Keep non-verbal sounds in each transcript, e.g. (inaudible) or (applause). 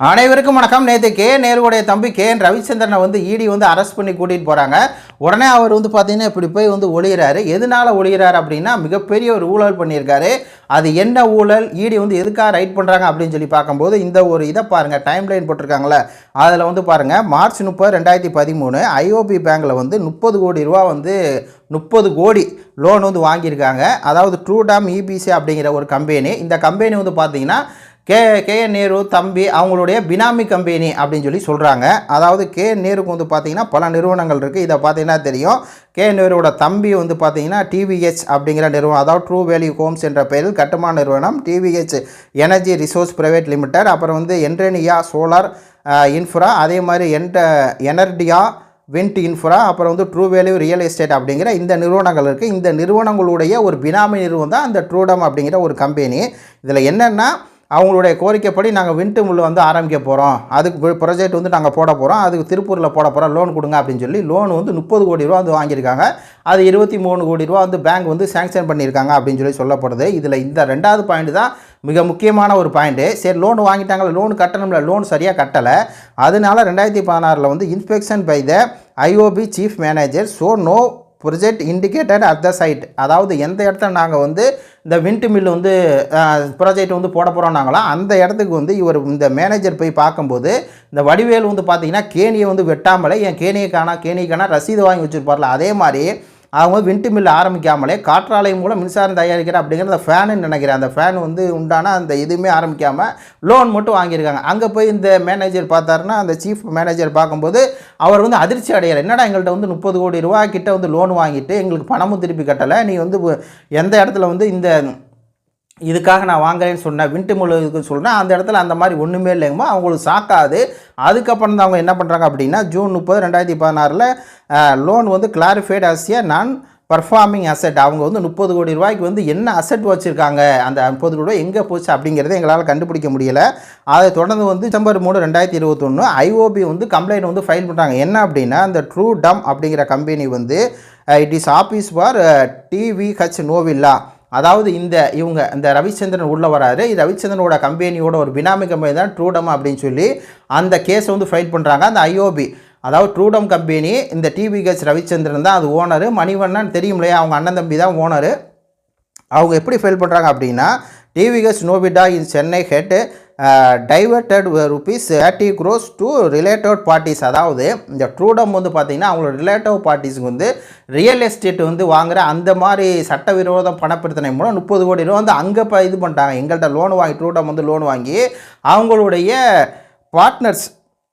அனைவருக்கும் வணக்கம். நேற்று கே. நேருடைய தம்பி கே. என் ரவிச்சந்திரனை வந்து இடி வந்து அரெஸ்ட் பண்ணி கூட்டிகிட்டு போகிறாங்க உடனே அவர் வந்து பார்த்தீங்கன்னா இப்படி போய் வந்து ஒளிகிறாரு எதனால ஒளிகிறாரு அப்படின்னா மிகப்பெரிய ஒரு ஊழல் பண்ணியிருக்காரு. அது என்ன ஊழல்? இடி வந்து எதுக்காக ரைட் பண்ணுறாங்க அப்படின்னு சொல்லி பார்க்கும்போது இந்த ஒரு இதை பாருங்கள் டைம் லைன் போட்டிருக்காங்களே அதில் வந்து பாருங்கள் மார்ச் முப்பது ரெண்டாயிரத்தி பதிமூணு ஐஓபி பேங்க்கில் வந்து முப்பது கோடி ரூபா வந்து முப்பது கோடி லோன் வந்து வாங்கியிருக்காங்க. அதாவது ட்ரூடாம் இபிசி அப்படிங்கிற ஒரு கம்பெனி இந்த கம்பெனி வந்து பார்த்தீங்கன்னா கே கேஎன் நேரு தம்பி அவங்களுடைய பினாமி கம்பெனி அப்படின்னு சொல்லி சொல்கிறாங்க அதாவது கே நேருக்கு வந்து பார்த்தீங்கன்னா பல நிறுவனங்கள் இருக்குது இதை பார்த்தீங்கன்னா தெரியும். கே நேருவோட தம்பி வந்து பார்த்திங்கன்னா டிவிஹெச் அப்படிங்கிற நிறுவனம் அதாவது ட்ரூ வேல்யூ ஹோம்ஸ் என்ற பெயரில் கட்டுமான நிறுவனம் TVH energy resource private limited அப்புறம் வந்து என்ரெனியா சோலார் இன்ஃப்ரா அதே மாதிரி என்ட எனர்டியா வெண்ட் இன்ஃப்ரா அப்புறம் வந்து ட்ரூ வேல்யூ ரியல் எஸ்டேட் அப்படிங்கிற இந்த நிறுவனங்கள் இருக்குது இந்த நிறுவனங்களுடைய ஒரு பினாமி நிறுவனம் தான் அந்த ட்ரூடம் அப்படிங்கிற ஒரு கம்பெனி. இதில் என்னென்னா அவங்களுடைய கோரிக்கைப்படி நாங்கள் விண்டு மில் வந்து ஆரம்பிக்க போகிறோம் அதுக்கு ப்ரொஜெக்ட் வந்து நாங்கள் போட போகிறோம் அதுக்கு திருப்பூரில் போட போகிறோம் லோன் கொடுங்க அப்படின்னு சொல்லி லோன் வந்து முப்பது கோடி ரூபா வந்து வாங்கியிருக்காங்க. அது இருபத்தி மூணு கோடி ரூபா வந்து பேங்க் வந்து சேங்ஷன் பண்ணியிருக்காங்க அப்படின்னு சொல்லி சொல்லப்படுது. இதில் இந்த ரெண்டாவது பாயிண்ட் தான் மிக முக்கியமான ஒரு பாயிண்ட்டு சரி லோன் வாங்கிட்டாங்களா? லோன் கட்டணும்ல. லோன் சரியாக கட்டலை. அதனால ரெண்டாயிரத்தி பதினாறில் வந்து inspection by the IOB chief manager so no project indicated at the site அதாவது எந்த இடத்துல நாங்கள் வந்து இந்த விண்ட் மில் வந்து ப்ராஜெக்ட் வந்து போட போகிறோம்னாங்களோ அந்த இடத்துக்கு வந்து இவர் இந்த மேனேஜர் போய் பார்க்கும்போது இந்த வடிவேல் வந்து பார்த்திங்கன்னா கேணியை வந்து வெட்டாமலே என் கேணியை காணா கேணியை காணா ரசீது வாங்கி வச்சுருப்பார்ல அதே மாதிரி அவங்க விண்டு மில் ஆரம்பிக்காமலே காற்றாலை மூலம் மின்சாரம் தயாரிக்கிறேன் அப்படிங்கிற அந்த ஃபேனு நினைக்கிறேன். அந்த ஃபேன் வந்து உண்டான அந்த எதுவுமே ஆரம்பிக்காமல் லோன் மட்டும் வாங்கியிருக்காங்க. அங்கே போய் இந்த மேனேஜர் பார்த்தாருன்னா அந்த சீஃப் மேனேஜர் பார்க்கும்போது அவர் வந்து அதிர்ச்சி அடையலை. என்னடா எங்கள்கிட்ட வந்து முப்பது கோடி ரூபா கிட்ட வந்து லோன் வாங்கிட்டு எங்களுக்கு பணமும் திருப்பி கட்டலை. நீ வந்து எந்த இடத்துல வந்து இந்த இதுக்காக நான் வாங்குறேன்னு சொன்னேன் விண்டு முழுக்கு சொன்னால் அந்த இடத்துல அந்த மாதிரி ஒன்றுமே இல்லைங்கம்மா. அவங்களுக்கு சாக்காது. அதுக்கப்புறம் தான் அவங்க என்ன பண்ணுறாங்க அப்படின்னா ஜூன் முப்பது ரெண்டாயிரத்தி பதினாறில் லோன் வந்து கிளாரிஃபைட் அசிய நான் பர்ஃபார்மிங் அசெட் அவங்க வந்து முப்பது கோடி ரூபாய்க்கு வந்து என்ன அசெட் வச்சுருக்காங்க? அந்த முப்பது கோடி ரூபாய் எங்கே போச்சு அப்படிங்கிறத எங்களால் கண்டுபிடிக்க முடியல. அதை தொடர்ந்து வந்து டிசம்பர் மூணு ரெண்டாயிரத்தி இருபத்தொன்று ஐஓபி வந்து கம்ப்ளைண்ட் வந்து ஃபைல் பண்ணுறாங்க என்ன அப்படின்னா அந்த ட்ரூ டம் அப்படிங்கிற கம்பெனி வந்து it is office for TVH நோவில்லா அதாவது இந்த இவங்க இந்த ரவிச்சந்திரன் உள்ளே வராரு. ரவிச்சந்திரனோட கம்பெனியோட ஒரு பினாமி கம்பெனி தான் ட்ரூடம் அப்படின்னு சொல்லி அந்த கேஸை வந்து ஃபைல் பண்ணுறாங்க அந்த ஐஓபி அதாவது ட்ரூடம் கம்பெனி இந்த டிவிஹெச் ரவிச்சந்திரன் தான் அது ஓனர். மணிவண்ணன் தெரியும் இல்லையா? அவங்க அண்ணன் தம்பி தான் ஓனர். அவங்க எப்படி ஃபைல் பண்ணுறாங்க அப்படின்னா TVH நோவிடா in Chennai head diverted rupees thirty crores to related parties அதாவது இந்த ட்ரூடம் வந்து பார்த்திங்கன்னா அவங்களோட ரிலேட்டிவ் பார்ட்டிஸுக்கு வந்து ரியல் எஸ்டேட் வந்து வாங்குகிற அந்த மாதிரி சட்டவிரோதம் பணப்பிரச்சனை மூலம் முப்பது கோடி ரூபா வந்து அங்கே இப்போ இது பண்ணிட்டாங்க. எங்கள்கிட்ட லோன் வாங்கி ட்ரூடம் வந்து லோன் வாங்கி அவங்களுடைய பார்ட்னர்ஸ்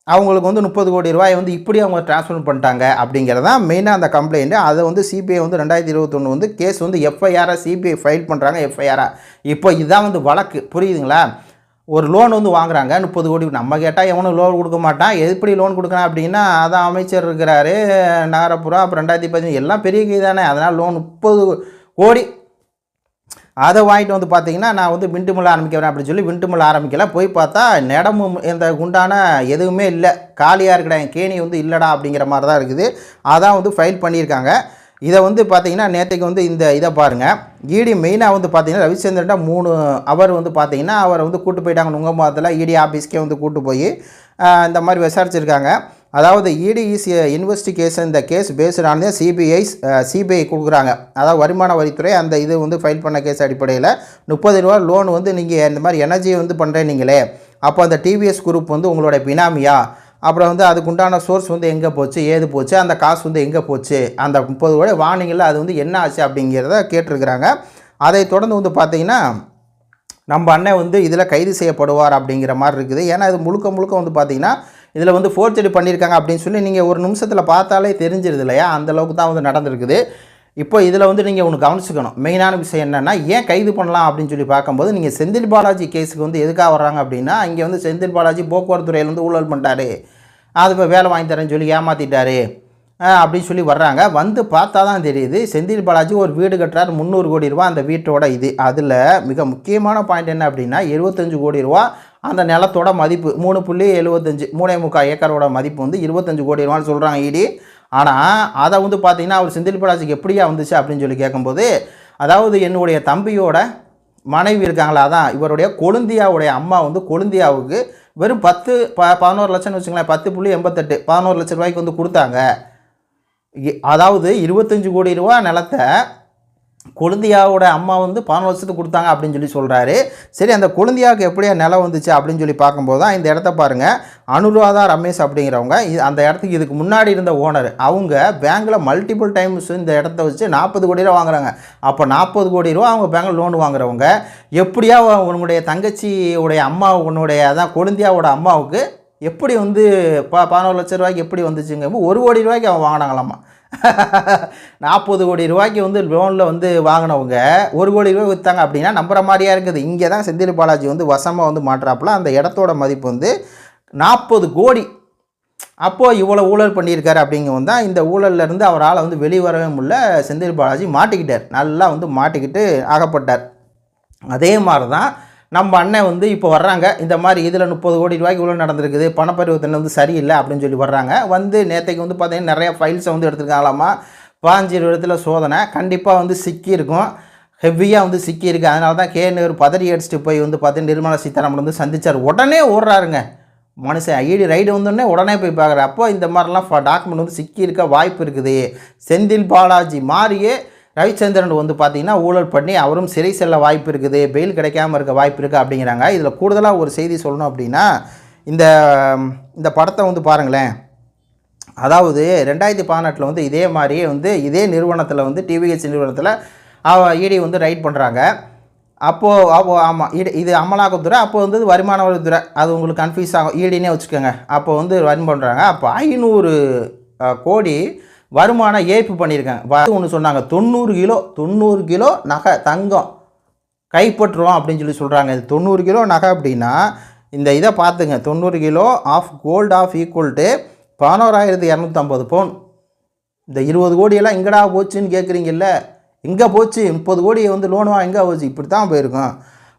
அவங்களுக்கு வந்து முப்பது கோடி ரூபாய் வந்து இப்படி அவங்க ட்ரான்ஸ்ஃபர் பண்ணிட்டாங்க அப்படிங்கிறது தான் மெயினாக அந்த கம்ப்ளைண்ட்டு அதை வந்து சிபிஐ வந்து ரெண்டாயிரத்தி இருபத்தொன்று வந்து கேஸ் வந்து எஃப்ஐஆராக சிபிஐ ஃபைல் பண்ணுறாங்க எஃப்ஐஆராக இப்போ இதுதான் வந்து வழக்கு. புரியுதுங்களா? ஒரு லோன் வந்து வாங்குறாங்க. முப்பது கோடி நம்ம கேட்டால் எவனும் லோன் கொடுக்க மாட்டான். எப்படி லோன் கொடுக்குறான் அப்படின்னா அதான் அமைச்சர் இருக்கிறாரு நகரப்புறம் அப்புறம் ரெண்டாயிரத்தி பதினஞ்சு. எல்லாம் பெரிய கை தானே. அதனால் லோன் முப்பது கோடி. அதை வாங்கிட்டு வந்து பார்த்தீங்கன்னா நான் வந்து விண்டுமில் ஆரம்பிக்கிறேன் அப்படின்னு சொல்லி விண்டு ஆரம்பிக்கல. போய் பார்த்தா நடமும் இந்த குண்டான எதுவுமே இல்லை. காலியாக இருக்கிற கேணி வந்து இல்லைடா அப்படிங்கிற மாதிரி தான் இருக்குது. அதான் வந்து ஃபைல் பண்ணியிருக்காங்க. இதை வந்து பார்த்தீங்கன்னா நேற்றைக்கு வந்து இந்த இதை பாருங்கள் இடி மெயினாக வந்து பார்த்தீங்கன்னா ரவிச்சந்திரன்டா மூணு அவர் வந்து பார்த்தீங்கன்னா அவரை வந்து கூட்டு போயிட்டாங்க. நுங்கம்பாத்தில் இடி ஆஃபீஸ்க்கே வந்து கூட்டு போய் இந்த மாதிரி விசாரிச்சிருக்காங்க. அதாவது இடி இஸ் இன்வெஸ்டிகேஷன் இந்த கேஸ் பேஸ்டானதே சிபிஐ சிபிஐ கொடுக்குறாங்க. அதாவது வருமான வரித்துறை அந்த இது வந்து ஃபைல் பண்ண கேஸ் அடிப்படையில் முப்பது ரூபா லோன் வந்து நீங்கள் இந்த மாதிரி எனர்ஜி வந்து பண்ணுறேன் நீங்களே அப்போ அந்த டிவிஎஸ் குரூப் வந்து உங்களோட பினாமியா? அப்புறம் வந்து அதுக்குண்டான சோர்ஸ் வந்து எங்கே போச்சு ஏது போச்சு அந்த காசு வந்து எங்கே போச்சு அந்த முப்பது ரூபாய் வார்னிங்கில் அது வந்து என்ன ஆச்சு அப்படிங்கிறத கேட்டிருக்கிறாங்க. அதை தொடர்ந்து வந்து பார்த்தீங்கன்னா நம்ம அண்ணன் வந்து இதில் கைது செய்யப்படுவார் அப்படிங்கிற மாதிரி இருக்குது. ஏன்னா இது முழுக்க முழுக்க வந்து பார்த்தீங்கன்னா இதில் வந்து ஃபோர்ஜரி பண்ணியிருக்காங்க அப்படின்னு சொல்லி நீங்கள் ஒரு நிமிஷத்தில் பார்த்தாலே தெரிஞ்சிருது இல்லையா? அந்தளவுக்கு தான் வந்து நடந்திருக்குது. இப்போ இதில் வந்து நீங்கள் ஒன்று கவனிச்சுக்கணும். மெயினான விஷயம் என்னென்னா ஏன் கைது பண்ணலாம் அப்படின்னு சொல்லி பார்க்கும்போது நீங்கள் செந்தில் பாலாஜி கேஸுக்கு வந்து எதுக்காக வர்றாங்க அப்படின்னா இங்கே வந்து செந்தில் பாலாஜி போக்குவரத்து துறையில் வந்து ஊழல் பண்ணிட்டாரு. அது இப்போ வேலை வாங்கி தரேன்னு சொல்லி ஏமாற்றிட்டாரு அப்படின்னு சொல்லி வர்றாங்க. வந்து பார்த்தா தான் தெரியுது செந்தில் பாலாஜி ஒரு வீடு கட்டுறாரு முந்நூறு கோடி ரூபா அந்த வீட்டோட இது. அதில் மிக முக்கியமான பாயிண்ட் என்ன அப்படின்னா எழுபத்தஞ்சு கோடி ரூபா அந்த நிலத்தோட மதிப்பு. மூணு புள்ளி எழுபத்தஞ்சு மூணே முக்கால் ஏக்கரோட மதிப்பு வந்து இருபத்தஞ்சு கோடி ரூபான்னு சொல்கிறாங்க இடி ஆனால் அதை வந்து பார்த்தீங்கன்னா அவர் செந்தில் பாலாஜிக்கு எப்படியா வந்துச்சு அப்படின்னு சொல்லி கேட்கும்போது அதாவது என்னுடைய தம்பியோட மனைவி இருக்காங்களா? அதான் இவருடைய கொழுந்தியாவுடைய அம்மா வந்து கொழுந்தியாவுக்கு வெறும் பத்து ப பதினோரு லட்சம்னு வச்சுங்களேன் பத்து புள்ளி எண்பத்தெட்டு பதினோரு லட்ச ரூபாய்க்கு வந்து கொடுத்தாங்க. அதாவது இருபத்தஞ்சு கோடி ரூபா நிலத்தை கொழுந்தியாவோட அம்மா வந்து பதினோரு வருஷத்துக்கு கொடுத்தாங்க அப்படின்னு சொல்லி சொல்கிறாரு சரி அந்த கொழுந்தியாவுக்கு எப்படியா நிலம் வந்துச்சு அப்படின்னு சொல்லி பார்க்கும்போது தான் இந்த இடத்த பாருங்கள் அனுராதா ரமேஷ் அப்படிங்கிறவங்க அந்த இடத்துக்கு இதுக்கு முன்னாடி இருந்த ஓனர் அவங்க பேங்க்கில் மல்டிபிள் டைம்ஸ் இந்த இடத்த வச்சு நாற்பது கோடி ரூபா வாங்குறாங்க. அப்போ நாற்பது கோடி ரூபா அவங்க பேங்க்கில் லோன் வாங்குறவங்க எப்படியா உன்னுடைய தங்கச்சியுடைய அம்மா உன்னுடைய அதான் கொழுந்தியாவோட அம்மாவுக்கு எப்படி வந்து ப பதினோரு லட்ச ரூபாய்க்கு எப்படி வந்துச்சுங்க ஒரு கோடி ரூபாய்க்கு அவன் வாங்கினாங்களாமா? (laughs) நாற்பது கோடி ரூபாய்க்கு வந்து லோனில் வந்து வாங்கினவங்க ஒரு கோடி ரூபாய் விற்றாங்க அப்படின்னா நம்புற மாதிரியா இருக்குது. இங்கே தான் செந்தில் பாலாஜி வந்து வசமாக வந்து மாட்டுறாப்புல. அந்த இடத்தோட மதிப்பு வந்து நாற்பது கோடி. அப்போது இவ்வளோ ஊழல் பண்ணியிருக்காரு அப்படிங்கவும் தான் இந்த ஊழல்ல இருந்து அவரால் வந்து வெளிவரவே முடியல. செந்தில் பாலாஜி மாட்டிக்கிட்டார். நல்லா வந்து மாட்டிக்கிட்டு ஆகப்பட்டார். அதே மாதிரி தான் நம்ம அண்ணன் வந்து இப்போ வர்றாங்க. இந்த மாதிரி இதில் முப்பது கோடி ரூபாய்க்கு இவ்வளோ நடந்திருக்குது. பணப்பரிவர்த்தனை வந்து சரியில்லை அப்படின்னு சொல்லி வர்றாங்க. வந்து நேற்றைக்கு வந்து பார்த்தீங்கன்னா நிறைய ஃபைல்ஸை வந்து எடுத்துருக்காங்களாமா? பாஞ்சு இடத்துல சோதனை கண்டிப்பாக வந்து சிக்கியிருக்கும். ஹெவியாக வந்து சிக்கியிருக்கு. அதனால தான் கே நேரு பதறி அடிச்சுட்டு போய் வந்து பார்த்தீங்கன்னா நிர்மலா சீதாராமன் வந்து சந்திச்சார். உடனே ஓடுறாருங்க. மனுஷன் ஐடி ரைடு வந்தோடனே உடனே போய் பார்க்குற அப்போ இந்த மாதிரிலாம் டாக்குமெண்ட் வந்து சிக்கியிருக்க வாய்ப்பு இருக்குது. செந்தில் பாலாஜி மாறியே ரவிச்சந்திரன் வந்து பார்த்தீங்கன்னா ஊழல் பண்ணி அவரும் சிறை செல்ல வாய்ப்பு இருக்குது. பெயில் கிடைக்காம இருக்க வாய்ப்பு இருக்குது அப்படிங்கிறாங்க. இதில் கூடுதலாக ஒரு செய்தி சொல்லணும் அப்படின்னா இந்த இந்த படத்தை வந்து பாருங்களேன். அதாவது ரெண்டாயிரத்தி பதினெட்டில் வந்து இதே மாதிரியே வந்து இதே நிறுவனத்தில் வந்து டிவிஹெச் நிறுவனத்தில் இடி வந்து ரைட் பண்ணுறாங்க அப்போது அப்போ ஆமாம் இது இது அமலாக்கத்துறை அப்போ வந்து வருமான வரித்துறை அது உங்களுக்கு கன்ஃபியூஸ் ஆகும். ஈடினே வச்சுக்கோங்க. அப்போ வந்து ரன் பண்ணுறாங்க அப்போ ஐநூறு கோடி வருமானம் ஏய்ப்பு பண்ணியிருக்காங்க. ஒன்று சொன்னாங்க. தொண்ணூறு கிலோ தொண்ணூறு கிலோ நகை தங்கம் கைப்பற்றுவோம் அப்படின்னு சொல்லி சொல்கிறாங்க இது தொண்ணூறு கிலோ நகை அப்படின்னா இந்த இதை பார்த்துங்க. தொண்ணூறு kilo of gold of equal to பதினோராயிரத்தி இரநூத்தம்பது பவுன். இந்த இருபது கோடியெல்லாம் எங்கடா போச்சுன்னு கேட்குறீங்கல்ல எங்கே போச்சு? முப்பது கோடியை வந்து லோன் வா எங்கே போச்சு? இப்படி தான் போயிருக்கும்.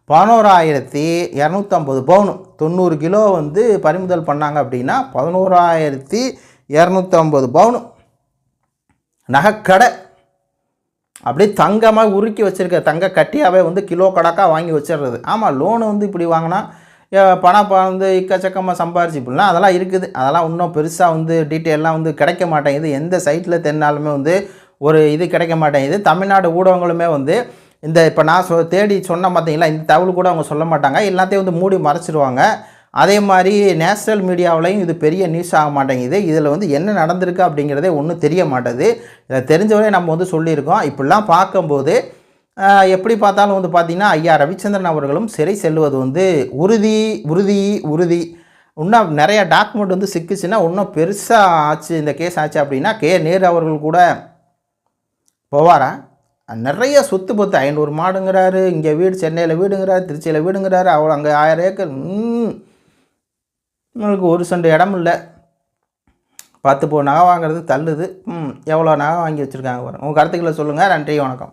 பதினோராயிரத்தி இரநூத்தம்பது பவுன். தொண்ணூறு கிலோ வந்து பறிமுதல் பண்ணாங்க அப்படின்னா பதினோராயிரத்தி இரநூத்தம்பது பவுன். நகைக்கடை. அப்படியே தங்கமாக உருக்கி வச்சுருக்க தங்க கட்டியாகவே வந்து கிலோ கணக்காக வாங்கி வச்சிடுறது. ஆமாம் லோனு வந்து இப்படி வாங்கினா பணம் ப- வந்து இக்கச்சக்கமாக சம்பாரிச்சு இப்படிலாம் அதெல்லாம் இருக்குது. அதெல்லாம் இன்னும் பெருசாக வந்து டீட்டெயிலாம் வந்து கிடைக்க மாட்டேங்குது. எந்த சைட்டில் தென்னாலுமே வந்து ஒரு இது கிடைக்க மாட்டேங்குது தமிழ்நாடு ஊடகங்களுமே வந்து இந்த இப்போ நான் சொ தேடி சொன்ன பார்த்தீங்களா இந்த தகவல் கூட அவங்க சொல்ல மாட்டாங்க. எல்லாத்தையும் வந்து மூடி மறைச்சிடுவாங்க அதே மாதிரி நேஷ்னல் மீடியாவிலையும் இது பெரிய நியூஸ் ஆக மாட்டேங்குது. இதில் வந்து என்ன நடந்திருக்கு அப்படிங்கிறதே ஒன்றும் தெரிய மாட்டேது. இதை தெரிஞ்சவரே நம்ம வந்து சொல்லியிருக்கோம். இப்படிலாம் பார்க்கும்போது எப்படி பார்த்தாலும் வந்து பார்த்திங்கன்னா ஐயா ரவிச்சந்திரன் அவர்களும் சிறை செல்வது வந்து உறுதி உறுதி உறுதி. இன்னும் நிறைய டாக்குமெண்ட் வந்து சிக்கிச்சுன்னா இன்னும் பெருசாக ஆச்சு. இந்த கேஸ் ஆச்சு அப்படின்னா கே. நேரு அவர்கள் கூட போவாரா? நிறைய சொத்து பத்து ஐநூறு மாடுங்கிறாரு இங்கே வீடு சென்னையில் வீடுங்கிறாரு திருச்சியில் வீடுங்கிறாரு அவ்வளோ அங்கே ஆயிரம் ஏக்கர். உங்களுக்கு ஒரு செண்டு இடம் இல்லை. பத்து போ நகை வாங்குறது தள்ளுது. ம் எவ்வளோ நகை வாங்கி வச்சுருக்காங்க வரும் உங்கள் கருத்துக்களை சொல்லுங்கள் நன்றி வணக்கம்.